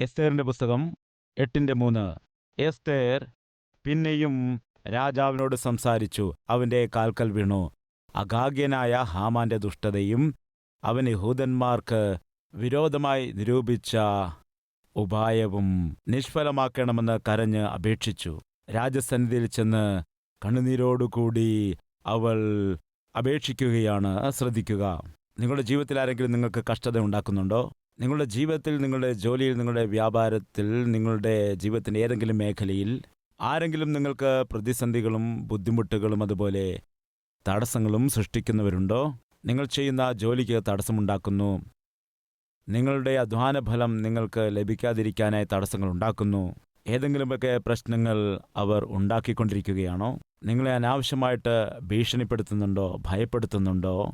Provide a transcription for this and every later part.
എസ്തേറിന്റെ പുസ്തകം എട്ടിന്റെ മൂന്ന്. എസ്തേർ പിന്നെയും രാജാവിനോട് സംസാരിച്ചു. അവന്റെ കാൽക്കൽ വീണു. അഗാഗ്യനായ ഹാമാന്റെ ദുഷ്ടതയും അവൻ യഹൂദന്മാർക്ക് വിരോധമായി നിരൂപിച്ച ഉപായവും നിഷ്ഫലമാക്കണമെന്ന് കരഞ്ഞ് അപേക്ഷിച്ചു. രാജസന്നിധിയിൽ ചെന്ന് കണ്ണുനീരോടുകൂടി അവൾ അപേക്ഷിക്കുകയാണ്. ശ്രദ്ധിക്കുക. നിങ്ങളുടെ ജീവിതത്തിൽ ആരെങ്കിലും നിങ്ങൾക്ക് കഷ്ടത ഉണ്ടാക്കുന്നുണ്ടോ? നിങ്ങളുടെ ജീവിതത്തിൽ നിങ്ങളുടെ ജോലിയിൽ നിങ്ങളുടെ വ്യാപാരത്തിൽ നിങ്ങളുടെ ജീവിതത്തിന്റെ ഏതെങ്കിലും മേഖലയിൽ ആരെങ്കിലും നിങ്ങൾക്ക് പ്രതിസന്ധികളും ബുദ്ധിമുട്ടുകളും അതുപോലെ തടസ്സങ്ങളും സൃഷ്ടിക്കുന്നവരുണ്ടോ? നിങ്ങൾ ചെയ്യുന്ന ജോലിക്ക് തടസ്സമുണ്ടാക്കുന്നു. നിങ്ങളുടെ അധ്വാന ഫലം നിങ്ങൾക്ക് ലഭിക്കാതിരിക്കാനായി തടസ്സങ്ങൾ ഉണ്ടാക്കുന്നു. ഏതെങ്കിലുമൊക്കെ പ്രശ്നങ്ങൾ അവർ ഉണ്ടാക്കിക്കൊണ്ടിരിക്കുകയാണോ? നിങ്ങളെ അനാവശ്യമായിട്ട് ഭീഷണിപ്പെടുത്തുന്നുണ്ടോ? ഭയപ്പെടുത്തുന്നുണ്ടോ?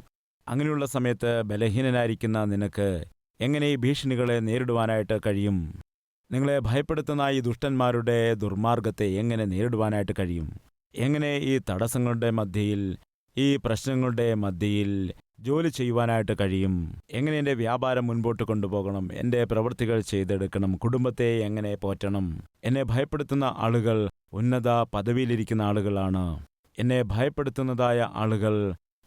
അങ്ങനെയുള്ള സമയത്ത് ബലഹീനനായിരിക്കുന്ന നിനക്ക് എങ്ങനെ ഈ ഭീഷണികളെ നേരിടുവാനായിട്ട് കഴിയും? നിങ്ങളെ ഭയപ്പെടുത്തുന്ന ഈ ദുഷ്ടന്മാരുടെ ദുർമാർഗത്തെ എങ്ങനെ നേരിടുവാനായിട്ട് കഴിയും? എങ്ങനെ ഈ തടസ്സങ്ങളുടെ മധ്യയിൽ ഈ പ്രശ്നങ്ങളുടെ മധ്യയിൽ ജോലി ചെയ്യുവാനായിട്ട് കഴിയും? എങ്ങനെ എന്റെ വ്യാപാരം മുൻപോട്ട് കൊണ്ടുപോകണം? എന്റെ പ്രവൃത്തികൾ ചെയ്തെടുക്കണം? കുടുംബത്തെ എങ്ങനെ പോറ്റണം? എന്നെ ഭയപ്പെടുത്തുന്ന ആളുകൾ ഉന്നത പദവിയിലിരിക്കുന്ന ആളുകളാണ്. എന്നെ ഭയപ്പെടുത്തുന്നതായ ആളുകൾ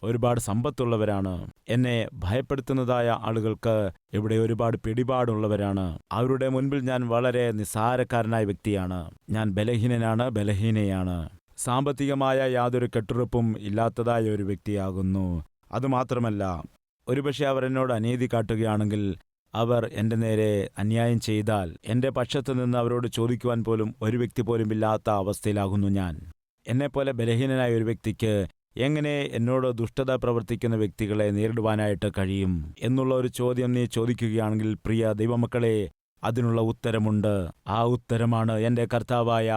ഒരുപാട് സമ്പത്തുള്ളവരാണ്. എന്നെ ഭയപ്പെടുത്തുന്നതായ ആളുകൾക്ക് ഇവിടെ ഒരുപാട് പിടിപാടുള്ളവരാണ്. അവരുടെ മുൻപിൽ ഞാൻ വളരെ നിസ്സാരക്കാരനായ വ്യക്തിയാണ്. ഞാൻ ബലഹീനനാണ് ബലഹീനയാണ്. സാമ്പത്തികമായ യാതൊരു കെട്ടുറപ്പും ഇല്ലാത്തതായ ഒരു വ്യക്തിയാകുന്നു. അതുമാത്രമല്ല ഒരുപക്ഷെ അവർ എന്നോട് അനീതി കാട്ടുകയാണെങ്കിൽ അവർ എന്റെ നേരെ അന്യായം ചെയ്താൽ എന്റെ പക്ഷത്തു നിന്ന് അവരോട് ചോദിക്കുവാൻ പോലും ഒരു വ്യക്തി പോലും ഇല്ലാത്ത അവസ്ഥയിലാകുന്നു ഞാൻ. എന്നെപ്പോലെ ബലഹീനനായ ഒരു വ്യക്തിക്ക് എങ്ങനെ എന്നോട് ദുഷ്ടത പ്രവർത്തിക്കുന്ന വ്യക്തികളെ നേരിടുവാനായിട്ട് കഴിയും എന്നുള്ള ഒരു ചോദ്യം നീ ചോദിക്കുകയാണെങ്കിൽ പ്രിയ ദൈവമക്കളെ അതിനുള്ള ഉത്തരമുണ്ട്. ആ ഉത്തരമാണ് എന്റെ കർത്താവായ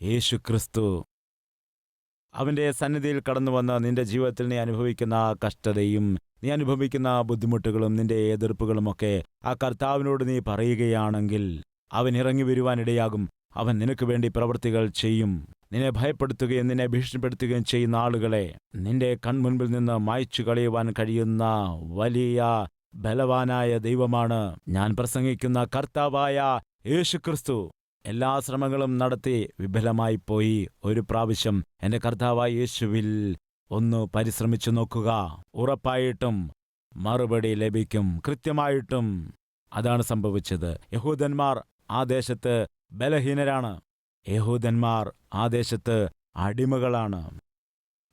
യേശു ക്രിസ്തു അവന്റെ സന്നിധിയിൽ കടന്നു വന്ന് നിന്റെ ജീവിതത്തിൽ നീ അനുഭവിക്കുന്ന കഷ്ടതയും നീ അനുഭവിക്കുന്ന ബുദ്ധിമുട്ടുകളും നിന്റെ എതിർപ്പുകളുമൊക്കെ ആ കർത്താവിനോട് നീ പറയുകയാണെങ്കിൽ അവൻ ഇറങ്ങി വരുവാനിടയാകും. അവൻ നിനക്ക് വേണ്ടി പ്രവൃത്തികൾ ചെയ്യും. നിന്നെ ഭയപ്പെടുത്തുകയും നിന്നെ ഭീഷണിപ്പെടുത്തുകയും ചെയ്യുന്ന ആളുകളെ നിന്റെ കൺമുൻപിൽ നിന്ന് മായ്ച്ചു കളയുവാൻ കഴിയുന്ന വലിയ ബലവാനായ ദൈവമാണ്. ഞാൻ പ്രസംഗിക്കുന്ന കർത്താവായ യേശുക്രിസ്തു. എല്ലാ ശ്രമങ്ങളും നടത്തി വിഫലമായി പോയി. ഒരു പ്രാവശ്യം എന്റെ കർത്താവായ യേശുവിൽ ഒന്ന് പരിശ്രമിച്ചു നോക്കുക. ഉറപ്പായിട്ടും മറുപടി ലഭിക്കും. കൃത്യമായിട്ടും അതാണ് സംഭവിച്ചത്. യഹൂദന്മാർ ആ ദേശത്ത് ബലഹീനരാണ്. യഹൂദന്മാർ ആ ദേശത്ത് അടിമകളാണ്.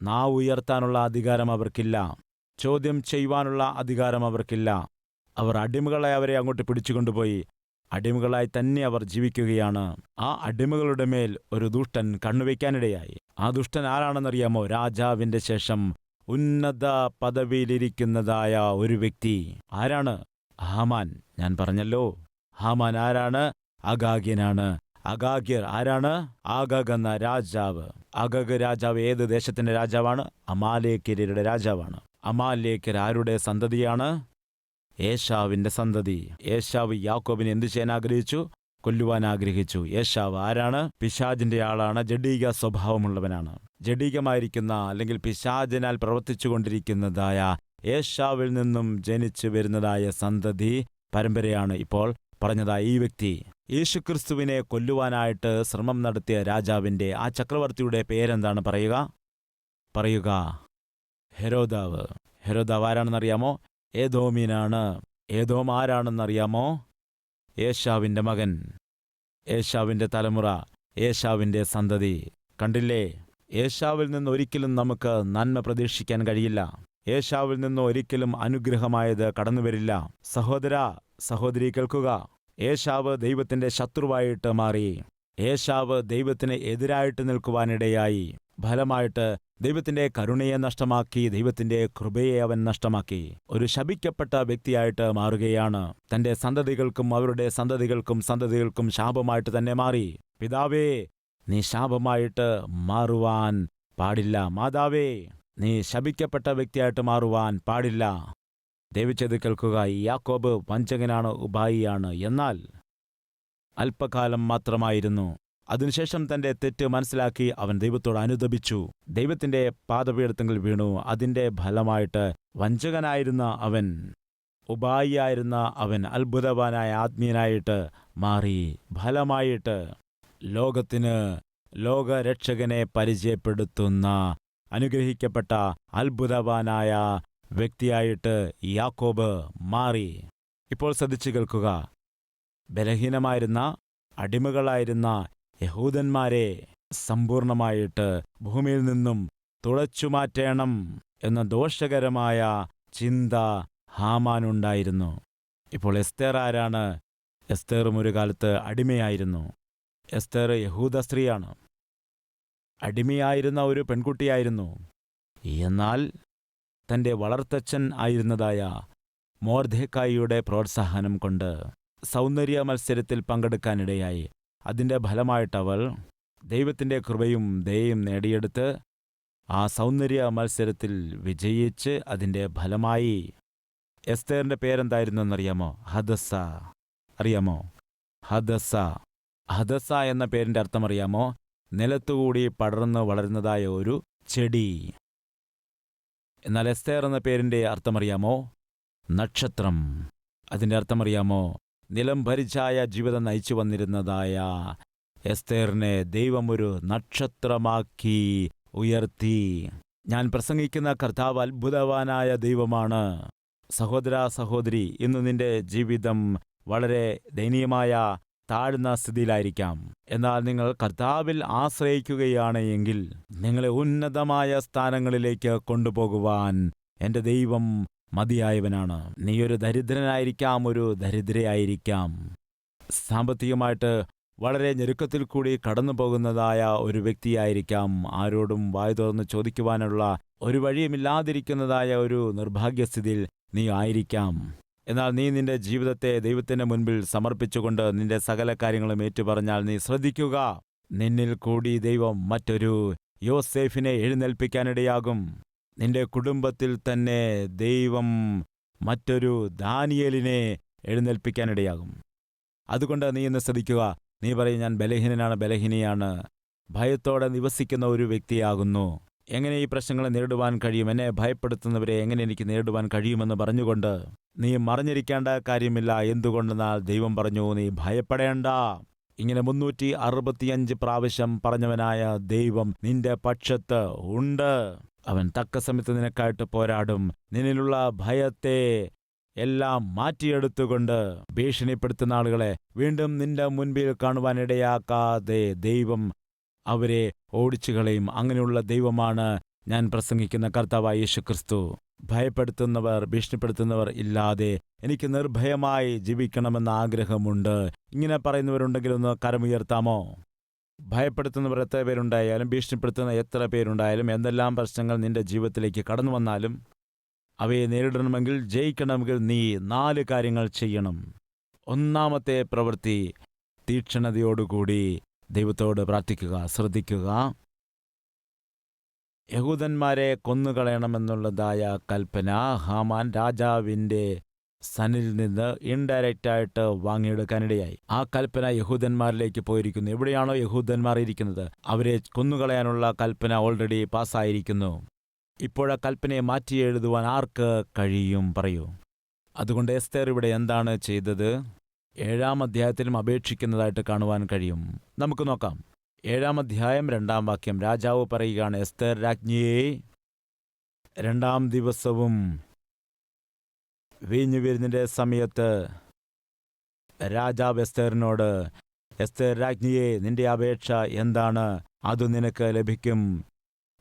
നാ ഉയർത്താനുള്ള അധികാരം അവർക്കില്ല. ചോദ്യം ചെയ്യുവാനുള്ള അധികാരം അവർക്കില്ല. അവർ അടിമകളെ അവരെ അങ്ങോട്ട് പിടിച്ചുകൊണ്ടുപോയി. അടിമകളായി തന്നെ അവർ ജീവിക്കുകയാണ്. ആ അടിമകളുടെ മേൽ ഒരു ദുഷ്ടൻ കണ്ണുവയ്ക്കാനിടയായി. ആ ദുഷ്ടൻ ആരാണെന്നറിയാമോ? രാജാവിന്റെ ശേഷം ഉന്നത പദവിയിലിരിക്കുന്നതായ ഒരു വ്യക്തി. ആരാണ്? ഹാമാൻ. ഞാൻ പറഞ്ഞല്ലോ. ഹാമാൻ ആരാണ്? അഗാഗ്യനാണ്. അഗാഗ്യർ ആരാണ്? ആഗഗ് എന്ന രാജാവ്. അഗഗ് രാജാവ് ഏത് ദേശത്തിന്റെ രാജാവാണ്? അമാലേക്കരുടെ രാജാവാണ്. അമാലേക്കർ ആരുടെ സന്തതിയാണ്? ഏഷാവിന്റെ സന്തതി. ഏഷാവ് യാക്കോബിനെ എന്തു ചെയ്യാൻ ആഗ്രഹിച്ചു? കൊല്ലുവാൻ ആഗ്രഹിച്ചു. യേശാവ് ആരാണ്? പിശാജിന്റെ ആളാണ്. ജഡീക സ്വഭാവമുള്ളവനാണ്. ജഡീകമായിരിക്കുന്ന അല്ലെങ്കിൽ പിശാജിനാൽ പ്രവർത്തിച്ചുകൊണ്ടിരിക്കുന്നതായ ഏഷാവിൽ നിന്നും ജനിച്ചു വരുന്നതായ സന്തതി പരമ്പരയാണ് ഇപ്പോൾ പറഞ്ഞതായ ഈ വ്യക്തി. യേശുക്രിസ്തുവിനെ കൊല്ലുവാനായിട്ട് ശ്രമം നടത്തിയ രാജാവിന്റെ ആ ചക്രവർത്തിയുടെ പേരെന്താണ് പറയുക? പറയുക ഹെരോദാവ്. ഹെരോദാവ് ആരാണെന്നറിയാമോ? ഏതോമീനാണ് ഏതോം ആരാണെന്നറിയാമോ? ഏഷാവിന്റെ മകൻ. ഏഷാവിന്റെ തലമുറ. ഏഷാവിന്റെ സന്തതി. കണ്ടില്ലേ? ഏഷാവിൽ നിന്ന് ഒരിക്കലും നമുക്ക് നന്മ പ്രതീക്ഷിക്കാൻ കഴിയില്ല. ഏഷാവിൽ നിന്ന് ഒരിക്കലും അനുഗ്രഹമായത് കടന്നുവരില്ല. സഹോദര സഹോദരി കേൾക്കുക. ഏഷാവ് ദൈവത്തിന്റെ ശത്രുവായിട്ട് മാറി. ഏശാവ് ദൈവത്തിന് എതിരായിട്ട് നിൽക്കുവാനിടയായി. ഫലമായിട്ട് ദൈവത്തിന്റെ കരുണയെ നഷ്ടമാക്കി ദൈവത്തിന്റെ കൃപയെ അവൻ നഷ്ടമാക്കി. ഒരു ശപിക്കപ്പെട്ട വ്യക്തിയായിട്ട് മാറുകയാണ്. തന്റെ സന്തതികൾക്കും അവരുടെ സന്തതികൾക്കും സന്തതികൾക്കും ശാപമായിട്ട് തന്നെ മാറി. പിതാവേ നീ ശാപമായിട്ട് മാറുവാൻ പാടില്ല. മാതാവേ നീ ശപിക്കപ്പെട്ട വ്യക്തിയായിട്ട് മാറുവാൻ പാടില്ല. ദൈവച്ചത് കേൾക്കുക യാക്കോബ് വഞ്ചകനാണ് ഉപായിയാണ്. എന്നാൽ അല്പകാലം മാത്രമായിരുന്നു. അതിനുശേഷം തന്റെ തെറ്റ് മനസ്സിലാക്കി അവൻ ദൈവത്തോട് അനുദപിച്ചു. ദൈവത്തിന്റെ പാദപീഠത്തിൽ വീണു. അതിന്റെ ഫലമായിട്ട് വഞ്ചകനായിരുന്ന അവൻ ഉപായിയായിരുന്ന അവൻ അത്ഭുതവാനായ ആത്മീയനായിട്ട് മാറി. ഫലമായിട്ട് ലോകത്തിന് ലോകരക്ഷകനെ പരിചയപ്പെടുത്തുന്ന അനുഗ്രഹിക്കപ്പെട്ട അത്ഭുതവാനായ വ്യക്തിയായിട്ട് യാക്കോബ് മാറി. ഇപ്പോൾ ശ്രദ്ധിച്ചു കേൾക്കുക. ബലഹീനമായിരുന്ന അടിമകളായിരുന്ന യഹൂദന്മാരെ സമ്പൂർണമായിട്ട് ഭൂമിയിൽ നിന്നും തുളച്ചു മാറ്റേണം എന്ന ദോഷകരമായ ചിന്ത ഹാമാനുണ്ടായിരുന്നു. ഇപ്പോൾ എസ്തേർ ആരാണ്? എസ്തേറും ഒരു കാലത്ത് അടിമയായിരുന്നു. എസ്തേർ യഹൂദ സ്ത്രീയാണ്. അടിമയായിരുന്ന ഒരു പെൺകുട്ടിയായിരുന്നു. എന്നാൽ തന്റെ വളർത്തച്ഛൻ ആയിരുന്നതായ മോർധേക്കായിയുടെ പ്രോത്സാഹനം കൊണ്ട് സൗന്ദര്യ മത്സരത്തിൽ പങ്കെടുക്കാനിടയായി. അതിന്റെ ഫലമായിട്ടവൾ ദൈവത്തിന്റെ കൃപയും ദയയും നേടിയെടുത്ത് ആ സൗന്ദര്യ മത്സരത്തിൽ വിജയിച്ച് അതിന്റെ ഫലമായി എസ്തേറിന്റെ പേരെന്തായിരുന്നു എന്നറിയാമോ ഹദസ അറിയാമോ? ഹദസ ഹദസ എന്ന പേരിന്റെ അർത്ഥം അറിയാമോ? നിലത്തുകൂടി പടർന്നു വളരുന്നതായ ഒരു ചെടി. എന്നാൽ എസ്തേർ എന്ന പേരിന്റെ അർത്ഥമറിയാമോ? നക്ഷത്രം. അതിന്റെ അർത്ഥമറിയാമോ? നിലം ഭരിച്ചായ ജീവിതം നയിച്ചു വന്നിരുന്നതായ എസ്തേറിനെ ദൈവം ഒരു നക്ഷത്രമാക്കി ഉയർത്തി. ഞാൻ പ്രസംഗിക്കുന്ന കർത്താവ് അത്ഭുതവാനായ ദൈവമാണ്. സഹോദര സഹോദരി ഇന്ന് നിന്റെ ജീവിതം വളരെ ദയനീയമായ താഴ്ന്ന സ്ഥിതിയിലായിരിക്കാം. എന്നാൽ നിങ്ങൾ കർത്താവിൽ ആശ്രയിക്കുകയാണ് എങ്കിൽ നിങ്ങളെ ഉന്നതമായ സ്ഥാനങ്ങളിലേക്ക് കൊണ്ടുപോകുവാൻ എന്റെ ദൈവം മതിയായവനാണ്. നീ ഒരു ദരിദ്രനായിരിക്കാം ഒരു ദരിദ്രയായിരിക്കാം. സാമ്പത്തികമായിട്ട് വളരെ ഞെരുക്കത്തിൽ കൂടി കടന്നു പോകുന്നതായ ഒരു വ്യക്തിയായിരിക്കാം. ആരോടും വായു തുറന്ന് ചോദിക്കുവാനുള്ള ഒരു വഴിയുമില്ലാതിരിക്കുന്നതായ ഒരു നിർഭാഗ്യസ്ഥിതിയിൽ നീ ആയിരിക്കാം. എന്നാൽ നീ നിന്റെ ജീവിതത്തെ ദൈവത്തിന്റെ മുൻപിൽ സമർപ്പിച്ചുകൊണ്ട് നിന്റെ സകല കാര്യങ്ങളും ഏറ്റുപറഞ്ഞാൽ നീ ശ്രദ്ധിക്കുക. നിന്നിൽ കൂടി ദൈവം മറ്റൊരു യോസേഫിനെ എഴുന്നേൽപ്പിക്കാനിടയാകും. നിന്റെ കുടുംബത്തിൽ തന്നെ ദൈവം മറ്റൊരു ദാനിയലിനെ എഴുന്നേൽപ്പിക്കാനിടയാകും. അതുകൊണ്ട് നീ ഇന്ന് ശ്രദ്ധിക്കുക. നീ പറയും ഞാൻ ബലഹീനനാണ് ബലഹീനയാണ്. ഭയത്തോടെ നിവസിക്കുന്ന ഒരു വ്യക്തിയാകുന്നു. എങ്ങനെ ഈ പ്രശ്നങ്ങളെ നേരിടുവാൻ കഴിയും? എന്നെ ഭയപ്പെടുത്തുന്നവരെ എങ്ങനെ എനിക്ക് നേരിടുവാൻ കഴിയുമെന്ന് പറഞ്ഞുകൊണ്ട് നീ മറിഞ്ഞിരിക്കേണ്ട കാര്യമില്ല. എന്തുകൊണ്ടെന്നാൽ ദൈവം പറഞ്ഞു നീ ഭയപ്പെടേണ്ട. ഇങ്ങനെ മുന്നൂറ്റി അറുപത്തിയഞ്ച് പ്രാവശ്യം പറഞ്ഞവനായ ദൈവം നിന്റെ പക്ഷത്ത് ഉണ്ട്. അവൻ തക്ക സമയത്ത് നിനക്കായിട്ട് പോരാടും. നിന്നിലുള്ള ഭയത്തെ എല്ലാം മാറ്റിയെടുത്തുകൊണ്ട് ഭീഷണിപ്പെടുത്തുന്ന ആളുകളെ വീണ്ടും നിന്റെ മുൻപിൽ കാണുവാനിടയാക്കാതെ ദൈവം അവരെ ഓടിച്ചു കളയും അങ്ങനെയുള്ള ദൈവമാണ് ഞാൻ പ്രസംഗിക്കുന്ന കർത്താവായ യേശുക്രിസ്തു. ഭയപ്പെടുത്തുന്നവർ ഭീഷണിപ്പെടുത്തുന്നവർ ഇല്ലാതെ എനിക്ക് നിർഭയമായി ജീവിക്കണമെന്ന ആഗ്രഹമുണ്ട്. ഇങ്ങനെ പറയുന്നവരുണ്ടെങ്കിൽ ഒന്ന് കരമുയർത്താമോ ഭയപ്പെടുത്തുന്നവർ എത്ര പേരുണ്ടായാലും ഭീഷണിപ്പെടുത്തുന്ന എത്ര പേരുണ്ടായാലും എന്തെല്ലാം പ്രശ്നങ്ങൾ നിന്റെ ജീവിതത്തിലേക്ക് കടന്നു വന്നാലും അവയെ നേരിടണമെങ്കിൽ ജയിക്കണമെങ്കിൽ നീ നാല് കാര്യങ്ങൾ ചെയ്യണം. ഒന്നാമത്തെ പ്രവൃത്തി തീക്ഷണതയോടുകൂടി ദൈവത്തോട് പ്രാർത്ഥിക്കുക ശ്രദ്ധിക്കുക. യഹൂദന്മാരെ കൊന്നുകളയണമെന്നുള്ളതായ കൽപ്പന ഹാമാൻ രാജാവിന്റെ സനിൽ നിന്ന് ഇൻഡയറക്റ്റായിട്ട് വാങ്ങിയെടുക്കാനിടയായി. ആ കൽപ്പന യഹൂദന്മാരിലേക്ക് പോയിരിക്കുന്നു. എവിടെയാണോ യഹൂദന്മാർ ഇരിക്കുന്നത് അവരെ കൊന്നുകളയാനുള്ള കൽപ്പന ഓൾറെഡി പാസ്സായിരിക്കുന്നു. ഇപ്പോഴാ കൽപ്പനയെ മാറ്റി എഴുതുവാൻ ആർക്ക് കഴിയും പറയൂ. അതുകൊണ്ട് എസ്തേർ ഇവിടെ എന്താണ് ചെയ്തത്? ഏഴാം അധ്യായത്തിലും അപേക്ഷിക്കുന്നതായിട്ട് കാണുവാൻ കഴിയും. നമുക്ക് നോക്കാം. ഏഴാം അധ്യായം രണ്ടാം വാക്യം. രാജാവ് പറയുകയാണ് എസ്തർ രാജ്ഞിയെ രണ്ടാം ദിവസവും വീഞ്ഞു വിരുന്നിന്റെ സമയത്ത് രാജാവ് എസ്തേറിനോട് എസ്തേർ രാജ്ഞിയെ നിന്റെ അപേക്ഷ എന്താണ്? അത് നിനക്ക് ലഭിക്കും.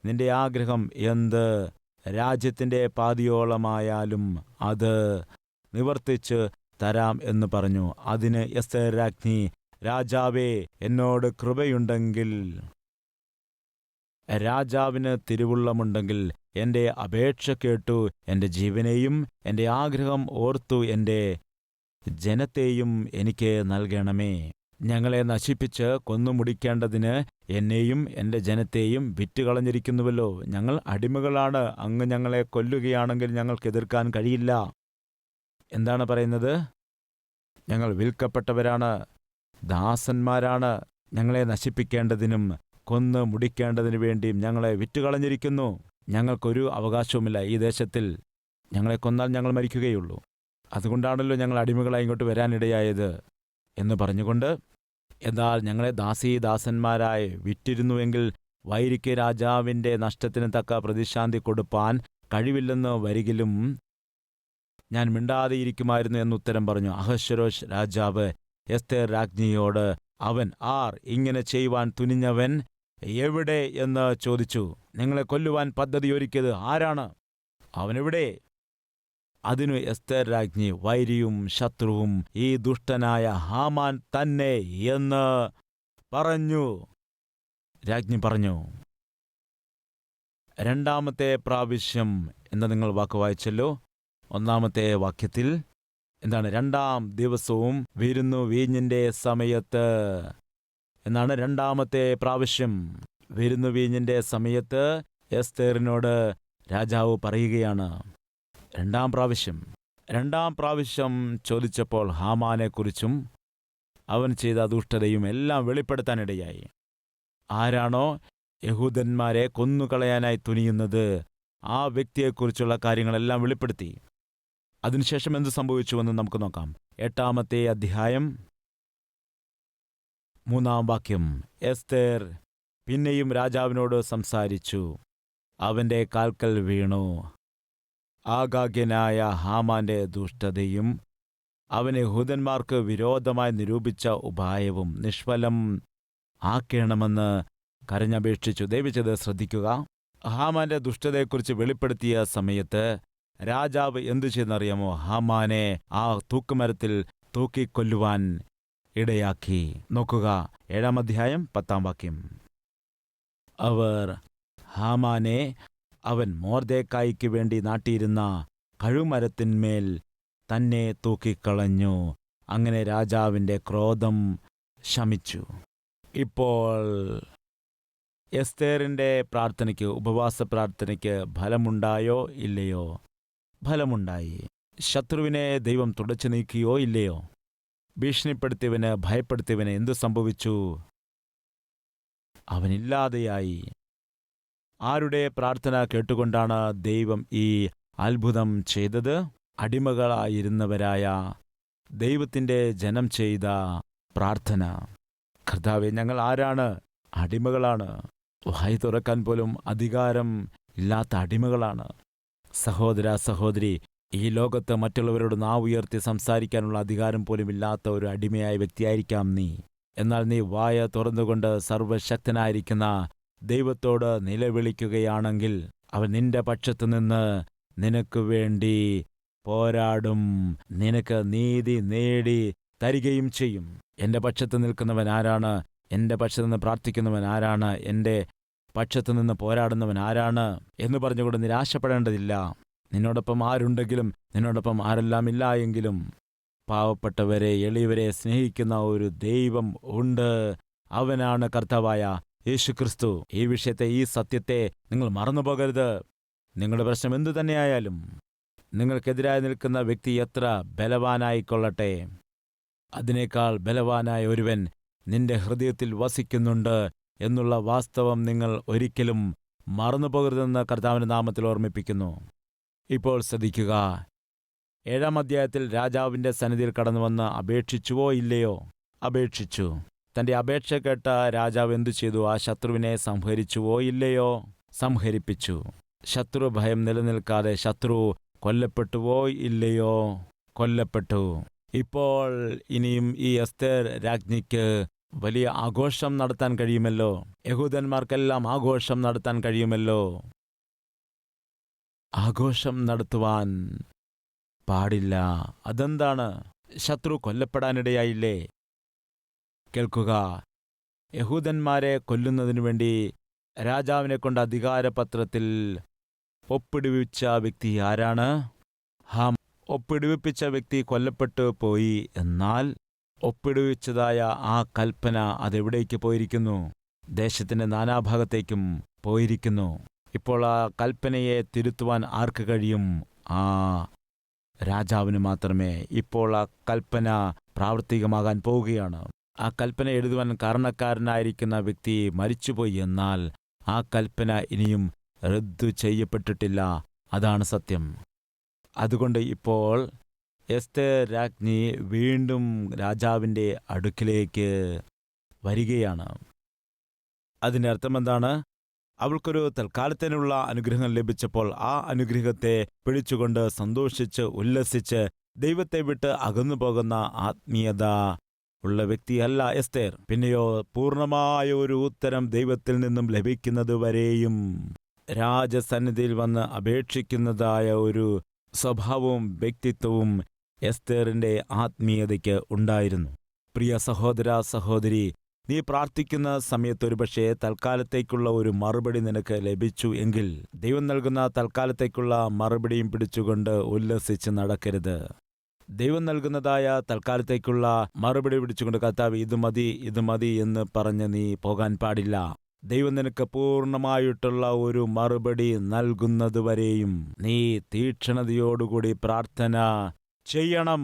നിന്റെ ആഗ്രഹം എന്ത്? രാജ്യത്തിന്റെ പാതിയോളമായാലും അത് നിവർത്തിച്ച് തരാം എന്ന് പറഞ്ഞു. അതിന് രാജ്ഞി രാജാവേ എന്നോട് കൃപയുണ്ടെങ്കിൽ രാജാവിന് തിരുവുള്ളമുണ്ടെങ്കിൽ എന്റെ അപേക്ഷ കേട്ടു എന്റെ ജീവനെയും എന്റെ ആഗ്രഹം ഓർത്തു എന്റെ ജനത്തെയും എനിക്ക് നൽകണമേ. ഞങ്ങളെ നശിപ്പിച്ച് കൊന്നുമുടിക്കേണ്ടതിന് എന്നെയും എന്റെ ജനത്തെയും വിറ്റുകളഞ്ഞിരിക്കുന്നുവല്ലോ. ഞങ്ങൾ അടിമകളാണ്. അങ്ങ് ഞങ്ങളെ കൊല്ലുകയാണെങ്കിൽ ഞങ്ങൾക്ക് എതിർക്കാൻ കഴിയില്ല. എന്താണ് പറയുന്നത്? ഞങ്ങൾ വിൽക്കപ്പെട്ടവരാണ് ദാസന്മാരാണ് ഞങ്ങളെ നശിപ്പിക്കേണ്ടതിനും കൊന്ന് മുടിക്കേണ്ടതിനു വേണ്ടിയും ഞങ്ങളെ വിറ്റുകളഞ്ഞിരിക്കുന്നു. ഞങ്ങൾക്കൊരു അവകാശവുമില്ല ഈ ദേശത്തിൽ. ഞങ്ങളെ കൊന്നാൽ ഞങ്ങൾ മരിക്കുകയുള്ളൂ. അതുകൊണ്ടാണല്ലോ ഞങ്ങൾ അടിമകളായി ഇങ്ങോട്ട് വരാനിടയായത് എന്ന് പറഞ്ഞുകൊണ്ട് എന്നാൽ ഞങ്ങളെ ദാസീദാസന്മാരായി വിറ്റിരുന്നുവെങ്കിൽ വൈരിക്ക് രാജാവിന്റെ നഷ്ടത്തിന് തക്ക പ്രതിശാന്തി കൊടുപ്പാൻ കഴിവില്ലെന്ന് വരികിലും ഞാൻ മിണ്ടാതെയിരിക്കുമായിരുന്നു എന്നുത്തരം പറഞ്ഞു. അഹശ്വരോഷ് രാജാവ് എസ്തേർ രാജ്ഞിയോട് അവൻ ആർ ഇങ്ങനെ ചെയ്യുവാൻ തുനിഞ്ഞവൻ എവിടെ? എന്ന് ചോദിച്ചു. നിങ്ങളെ കൊല്ലുവാൻ പദ്ധതി ഒരുക്കിയത് ആരാണ്? അവനെവിടെ അതിനു എസ്തേർ രാജ്ഞി വൈരിയും ശത്രുവും ഈ ദുഷ്ടനായ ഹാമാൻ തന്നെ എന്ന് പറഞ്ഞു. രാജ്ഞി പറഞ്ഞു രണ്ടാമത്തെ പ്രാവശ്യം എന്ന് നിങ്ങൾ വാക്ക് വായിച്ചല്ലോ. ഒന്നാമത്തെ വാക്യത്തിൽ എന്താണ്? രണ്ടാം ദിവസവും വിരുന്നു വീഞ്ഞിന്റെ സമയത്ത്. എന്നാണ് രണ്ടാമത്തെ പ്രാവശ്യം വിരുന്നു വീഞ്ഞിന്റെ സമയത്ത് എസ്തേറിനോട് രാജാവ് പറയുകയാണ്. രണ്ടാം പ്രാവശ്യം. രണ്ടാം പ്രാവശ്യം ചോദിച്ചപ്പോൾ ഹാമാനെക്കുറിച്ചും അവൻ ചെയ്ത ദുഷ്ടതയും എല്ലാം വെളിപ്പെടുത്താനിടയായി. ആരാണോ യഹൂദന്മാരെ കൊന്നുകളയാനായി തുനിയുന്നത് ആ വ്യക്തിയെക്കുറിച്ചുള്ള കാര്യങ്ങളെല്ലാം വെളിപ്പെടുത്തി. അതിനുശേഷം എന്ത് സംഭവിച്ചുവെന്ന് നമുക്ക് നോക്കാം. എട്ടാമത്തെ അധ്യായം. മൂന്നാം വാക്യം. എസ്തേർ പിന്നെയും രാജാവിനോട് സംസാരിച്ചു. അവന്റെ കാൽക്കൽ വീണു. ആഗാഗ്യനായ ഹാമാന്റെ ദുഷ്ടതയും അവനെ ഹൂതന്മാർക്ക് വിരോധമായി നിരൂപിച്ച ഉപായവും നിഷ്ഫലം ആക്കണമെന്ന് കരഞ്ഞപേക്ഷിച്ചു. ദയവിച്ചത് ശ്രദ്ധിക്കുക. ഹാമാന്റെ ദുഷ്ടതയെക്കുറിച്ച് വെളിപ്പെടുത്തിയ സമയത്ത് രാജാവ് എന്തു ചെയ്തെന്നറിയാമോ ഹാമാനെ ആ തൂക്കുമരത്തിൽ തൂക്കിക്കൊല്ലുവാൻ ഇടയാക്കി. നോക്കുക. ഏഴാം അധ്യായം പത്താം വാക്യം. അവർ ഹാമാനെ അവൻ മോർദേക്കായ്ക്ക് വേണ്ടി നാട്ടിയിരുന്ന കഴുമരത്തിന്മേൽ തന്നെ തൂക്കിക്കളഞ്ഞു. അങ്ങനെ രാജാവിന്റെ ക്രോധം ശമിച്ചു. ഇപ്പോൾ എസ്തേറിന്റെ പ്രാർത്ഥനയ്ക്ക് ഉപവാസ പ്രാർത്ഥനയ്ക്ക് ഫലമുണ്ടായോ ഇല്ലയോ? ഫലമുണ്ടായി. ശത്രുവിനെ ദൈവം തുടച്ചു നീക്കിയോ ഇല്ലയോ? ഭീഷണിപ്പെടുത്തിയവന് ഭയപ്പെടുത്തിയവന് എന്തു സംഭവിച്ചു? അവനില്ലാതെയായി. ആരുടെ പ്രാർത്ഥന കേട്ടുകൊണ്ടാണ് ദൈവം ഈ അത്ഭുതം ചെയ്തത്? അടിമകളായിരുന്നവരായ ദൈവത്തിന്റെ ജനം ചെയ്ത പ്രാർത്ഥന. കർത്താവെ ഞങ്ങൾ ആരാണ്? അടിമകളാണ്. വായി തുറക്കാൻ പോലും അധികാരം ഇല്ലാത്ത അടിമകളാണ്. സഹോദര സഹോദരി ഈ ലോകത്ത് മറ്റുള്ളവരോട് നാ ഉയർത്തി സംസാരിക്കാനുള്ള അധികാരം പോലും ഇല്ലാത്ത ഒരു അടിമയായ വ്യക്തിയായിരിക്കാം നീ. എന്നാൽ നീ വായ തുറന്നുകൊണ്ട് സർവശക്തനായിരിക്കുന്ന ദൈവത്തോട് നിലവിളിക്കുകയാണെങ്കിൽ അവൻ നിന്റെ പക്ഷത്തു നിന്ന് നിനക്ക് വേണ്ടി പോരാടും. നിനക്ക് നീതി നേടി തരികയും ചെയ്യും. എന്റെ പക്ഷത്ത് നിൽക്കുന്നവൻ ആരാണ്? എന്റെ പക്ഷത്ത് നിന്ന് പ്രാർത്ഥിക്കുന്നവൻ ആരാണ്? എന്റെ പക്ഷത്തു നിന്ന് പോരാടുന്നവൻ ആരാണ് എന്ന് പറഞ്ഞുകൊണ്ട് നിരാശപ്പെടേണ്ടതില്ല. നിന്നോടൊപ്പം ആരുണ്ടെങ്കിലും നിന്നോടൊപ്പം ആരെല്ലാം ഇല്ല എങ്കിലും പാവപ്പെട്ടവരെ എളിയവരെ സ്നേഹിക്കുന്ന ഒരു ദൈവം ഉണ്ട്. അവനാണ് കർത്താവായ യേശുക്രിസ്തു. ഈ വിഷയത്തെ ഈ സത്യത്തെ നിങ്ങൾ മറന്നുപോകരുത്. നിങ്ങളുടെ പ്രശ്നം എന്തു തന്നെയായാലും നിങ്ങൾക്കെതിരായി നിൽക്കുന്ന വ്യക്തി എത്ര ബലവാനായിക്കൊള്ളട്ടെ. അതിനേക്കാൾ ബലവാനായ ഒരുവൻ നിന്റെ ഹൃദയത്തിൽ വസിക്കുന്നുണ്ട്. എന്നുള്ള വാസ്തവം നിങ്ങൾ ഒരിക്കലും മറന്നുപോകരുതെന്ന് കർത്താവിന്റെ നാമത്തിൽ ഓർമ്മിപ്പിക്കുന്നു. ഇപ്പോൾ ശ്രദ്ധിക്കുക. ഏഴാം അധ്യായത്തിൽ രാജാവിന്റെ സന്നിധിയിൽ കടന്നുവന്ന് അപേക്ഷിച്ചുവോ ഇല്ലയോ? അപേക്ഷിച്ചു. തന്റെ അപേക്ഷ കേട്ട രാജാവ് എന്തു ചെയ്തു? ആ ശത്രുവിനെ സംഹരിച്ചുവോ ഇല്ലയോ? സംഹരിപ്പിച്ചു. ശത്രു ഭയം നിലനിൽക്കാതെ ശത്രു കൊല്ലപ്പെട്ടുവോ ഇല്ലയോ? കൊല്ലപ്പെട്ടു. ഇപ്പോൾ ഇനിയും ഈ എസ്തേർ രാജ്ഞിക്ക് വലിയ ആഘോഷം നടത്താൻ കഴിയുമല്ലോ? യഹൂദന്മാർക്കെല്ലാം ആഘോഷം നടത്താൻ കഴിയുമല്ലോ? ആഘോഷം നടത്തുവാൻ പാടില്ല. അതെന്താണ്? ശത്രു കൊല്ലപ്പെടാനിടയായില്ലേ? കേൾക്കുക. യഹൂദന്മാരെ കൊല്ലുന്നതിനു വേണ്ടി രാജാവിനെ കൊണ്ട് അധികാരപത്രത്തിൽ ഒപ്പിടുവിച്ച വ്യക്തി ആരാണ്? ഹാം. ഒപ്പിടുവിപ്പിച്ച വ്യക്തി കൊല്ലപ്പെട്ടു പോയി എന്നാൽ ഒപ്പിടുവിച്ചതായ ആ കൽപ്പന അതെവിടേക്ക് പോയിരിക്കുന്നു? ദേശത്തിന്റെ നാനാഭാഗത്തേക്കും പോയിരിക്കുന്നു. ഇപ്പോൾ ആ കൽപ്പനയെ തിരുത്തുവാൻ ആർക്ക് കഴിയും? ആ രാജാവിന് മാത്രമേ ഇപ്പോൾ ആ കൽപ്പന പ്രാവർത്തികമാകാൻ പോവുകയാണ്. ആ കൽപ്പന എഴുതുവാൻ കാരണക്കാരനായിരിക്കുന്ന വ്യക്തി മരിച്ചുപോയി എന്നാൽ ആ കൽപ്പന ഇനിയും റദ്ദു ചെയ്യപ്പെട്ടിട്ടില്ല. അതാണ് സത്യം. അതുകൊണ്ട് ഇപ്പോൾ എസ്തേർ രാജ്ഞി വീണ്ടും രാജാവിന്റെ അടുക്കിലേക്ക് വരികയാണ്. അതിന്റെ അർത്ഥം എന്താണ്? അവൾക്കൊരു തൽക്കാലത്തിനുള്ള അനുഗ്രഹം ലഭിച്ചപ്പോൾ ആ അനുഗ്രഹത്തെ പിടിച്ചുകൊണ്ട് സന്തോഷിച്ച് ഉല്ലസിച്ച് ദൈവത്തെ വിട്ട് അകന്നു പോകുന്ന ആത്മീയത ഉള്ള വ്യക്തിയല്ല എസ്തേർ. പിന്നെയോ പൂർണമായ ഒരു ഉത്തരം ദൈവത്തിൽ നിന്നും ലഭിക്കുന്നത് വരെയും രാജസന്നിധിയിൽ വന്ന് അപേക്ഷിക്കുന്നതായ ഒരു സ്വഭാവവും വ്യക്തിത്വവും എസ്തേറിന്റെ ആത്മീയതയ്ക്ക് ഉണ്ടായിരുന്നു. പ്രിയ സഹോദര സഹോദരി നീ പ്രാർത്ഥിക്കുന്ന സമയത്ത് ഒരുപക്ഷെ തൽക്കാലത്തേക്കുള്ള ഒരു മറുപടി നിനക്ക് ലഭിച്ചു എങ്കിൽ ദൈവം നൽകുന്ന തൽക്കാലത്തേക്കുള്ള മറുപടിയും പിടിച്ചുകൊണ്ട് ഉല്ലസിച്ച് നടക്കരുത്. ദൈവം നൽകുന്നതായ തൽക്കാലത്തേക്കുള്ള മറുപടി പിടിച്ചുകൊണ്ട് കർത്താവ് ഇത് മതി ഇത് മതി എന്ന് പറഞ്ഞ് നീ പോകാൻ പാടില്ല. ദൈവം നിനക്ക് പൂർണമായിട്ടുള്ള ഒരു മറുപടി നൽകുന്നതുവരെയും നീ തീക്ഷണതയോടുകൂടി പ്രാർത്ഥന ചെയ്യണം.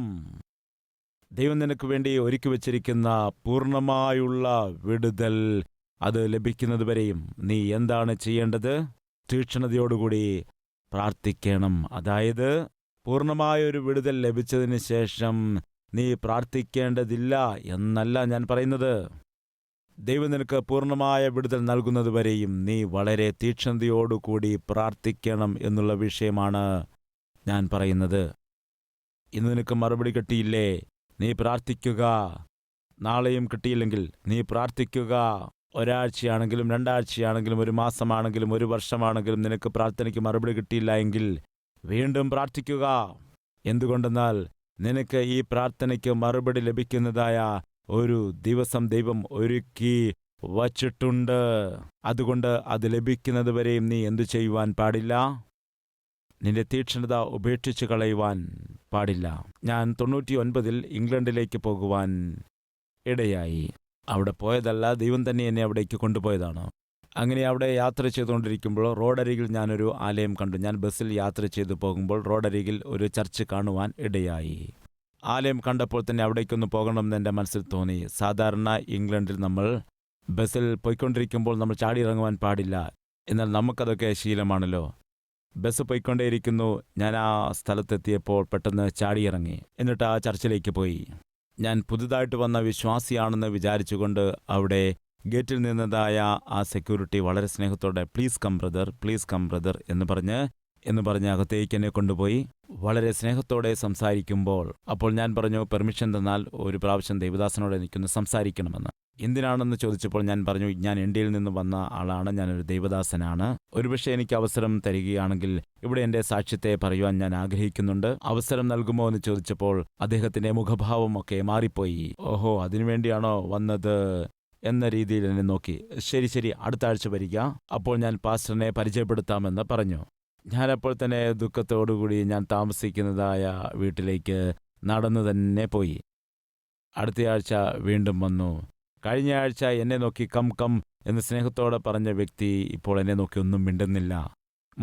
ദൈവം നിനക്ക് വേണ്ടി ഒരുക്കി വച്ചിരിക്കുന്ന പൂർണമായുള്ള വിടുതൽ അത് ലഭിക്കുന്നതുവരെയും നീ എന്താണ് ചെയ്യേണ്ടത്? തീക്ഷണതയോടുകൂടി പ്രാർത്ഥിക്കണം. അതായത് പൂർണമായൊരു വിടുതൽ ലഭിച്ചതിന് ശേഷം നീ പ്രാർത്ഥിക്കേണ്ടതില്ല എന്നല്ല ഞാൻ പറയുന്നത്. ദൈവം നിനക്ക് പൂർണമായ വിടുതൽ നൽകുന്നതുവരെയും നീ വളരെ തീക്ഷണതയോടുകൂടി പ്രാർത്ഥിക്കണം എന്നുള്ള വിഷയമാണ് ഞാൻ പറയുന്നത്. ഇന്ന് നിനക്ക് മറുപടി കിട്ടിയില്ലേ? നീ പ്രാർത്ഥിക്കുക. നാളെയും കിട്ടിയില്ലെങ്കിൽ നീ പ്രാർത്ഥിക്കുക. ഒരാഴ്ചയാണെങ്കിലും രണ്ടാഴ്ചയാണെങ്കിലും ഒരു മാസമാണെങ്കിലും ഒരു വർഷമാണെങ്കിലും നിനക്ക് പ്രാർത്ഥനയ്ക്ക് മറുപടി കിട്ടിയില്ല എങ്കിൽ വീണ്ടും പ്രാർത്ഥിക്കുക. എന്തുകൊണ്ടെന്നാൽ നിനക്ക് ഈ പ്രാർത്ഥനയ്ക്ക് മറുപടി ലഭിക്കുന്നതായ ഒരു ദിവസം ദൈവം ഒരുക്കി വച്ചിട്ടുണ്ട്. അതുകൊണ്ട് അത് ലഭിക്കുന്നത് വരെയും നീ എന്തു ചെയ്യുവാൻ പാടില്ല? നിന്റെ തീക്ഷ്ണത ഉപേക്ഷിച്ചു കളയുവാൻ. പാടില്ല. ഞാൻ തൊണ്ണൂറ്റി ഒൻപതിൽ ഇംഗ്ലണ്ടിലേക്ക് പോകുവാൻ ഇടയായി. അവിടെ പോയതല്ല ദൈവം തന്നെ എന്നെ അവിടേക്ക് കൊണ്ടുപോയതാണ്. അങ്ങനെ അവിടെ യാത്ര ചെയ്തുകൊണ്ടിരിക്കുമ്പോൾ റോഡരികിൽ ഞാനൊരു ആലയം കണ്ടു. ഞാൻ ബസ്സിൽ യാത്ര ചെയ്തു പോകുമ്പോൾ റോഡരികിൽ ഒരു ചർച്ച് കാണുവാൻ ഇടയായി. ആലയം കണ്ടപ്പോൾ തന്നെ അവിടേക്കൊന്ന് പോകണമെന്ന് എന്റെ മനസ്സിൽ തോന്നി. സാധാരണ ഇംഗ്ലണ്ടിൽ നമ്മൾ ബസ്സിൽ പോയിക്കൊണ്ടിരിക്കുമ്പോൾ നമ്മൾ ചാടിയിറങ്ങുവാൻ പാടില്ല. എന്നാൽ നമുക്കതൊക്കെ ശീലമാണല്ലോ. ബസ് പോയിക്കൊണ്ടേയിരിക്കുന്നു. ഞാൻ ആ സ്ഥലത്തെത്തിയപ്പോൾ പെട്ടെന്ന് ചാടിയിറങ്ങി. എന്നിട്ട് ആ ചർച്ചിലേക്ക് പോയി. ഞാൻ പുതുതായിട്ട് വന്ന വിശ്വാസിയാണെന്ന് വിചാരിച്ചുകൊണ്ട് അവിടെ ഗേറ്റിൽ നിന്നതായ ആ സെക്യൂരിറ്റി വളരെ സ്നേഹത്തോടെ please come brother please come brother എന്ന് പറഞ്ഞ് എന്ന് പറഞ്ഞ് അകത്തേക്ക് എന്നെ കൊണ്ടുപോയി. വളരെ സ്നേഹത്തോടെ സംസാരിക്കുമ്പോൾ അപ്പോൾ ഞാൻ പറഞ്ഞു പെർമിഷൻ തന്നാൽ ഒരു പ്രാവശ്യം ദേവദാസനോട് എനിക്കൊന്ന് സംസാരിക്കണമെന്ന്. എന്തിനാണെന്ന് ചോദിച്ചപ്പോൾ ഞാൻ പറഞ്ഞു ഞാൻ ഇന്ത്യയിൽ നിന്ന് വന്ന ആളാണ് ഞാനൊരു ദൈവദാസനാണ്. ഒരുപക്ഷെ എനിക്ക് അവസരം തരികയാണെങ്കിൽ ഇവിടെ എന്റെ സാക്ഷ്യത്തെ പറയുവാൻ ഞാൻ ആഗ്രഹിക്കുന്നുണ്ട്. അവസരം നൽകുമോ എന്ന് ചോദിച്ചപ്പോൾ അദ്ദേഹത്തിന്റെ മുഖഭാവമൊക്കെ മാറിപ്പോയി. ഓഹോ അതിനുവേണ്ടിയാണോ വന്നത് എന്ന രീതിയിൽ എന്നെ നോക്കി. ശരി ശരി അടുത്ത ആഴ്ച വരിക. അപ്പോൾ ഞാൻ പാസ്റ്ററിനെ പരിചയപ്പെടുത്താമെന്ന് പറഞ്ഞു. ഞാനപ്പോൾ തന്നെ ദുഃഖത്തോടുകൂടി ഞാൻ താമസിക്കുന്നതായ വീട്ടിലേക്ക് നടന്നു തന്നെ പോയി. അടുത്തയാഴ്ച വീണ്ടും വന്നു. കഴിഞ്ഞ ആഴ്ച എന്നെ നോക്കി കം കം എന്ന് സ്നേഹത്തോടെ പറഞ്ഞ വ്യക്തി ഇപ്പോൾ എന്നെ നോക്കി ഒന്നും മിണ്ടുന്നില്ല.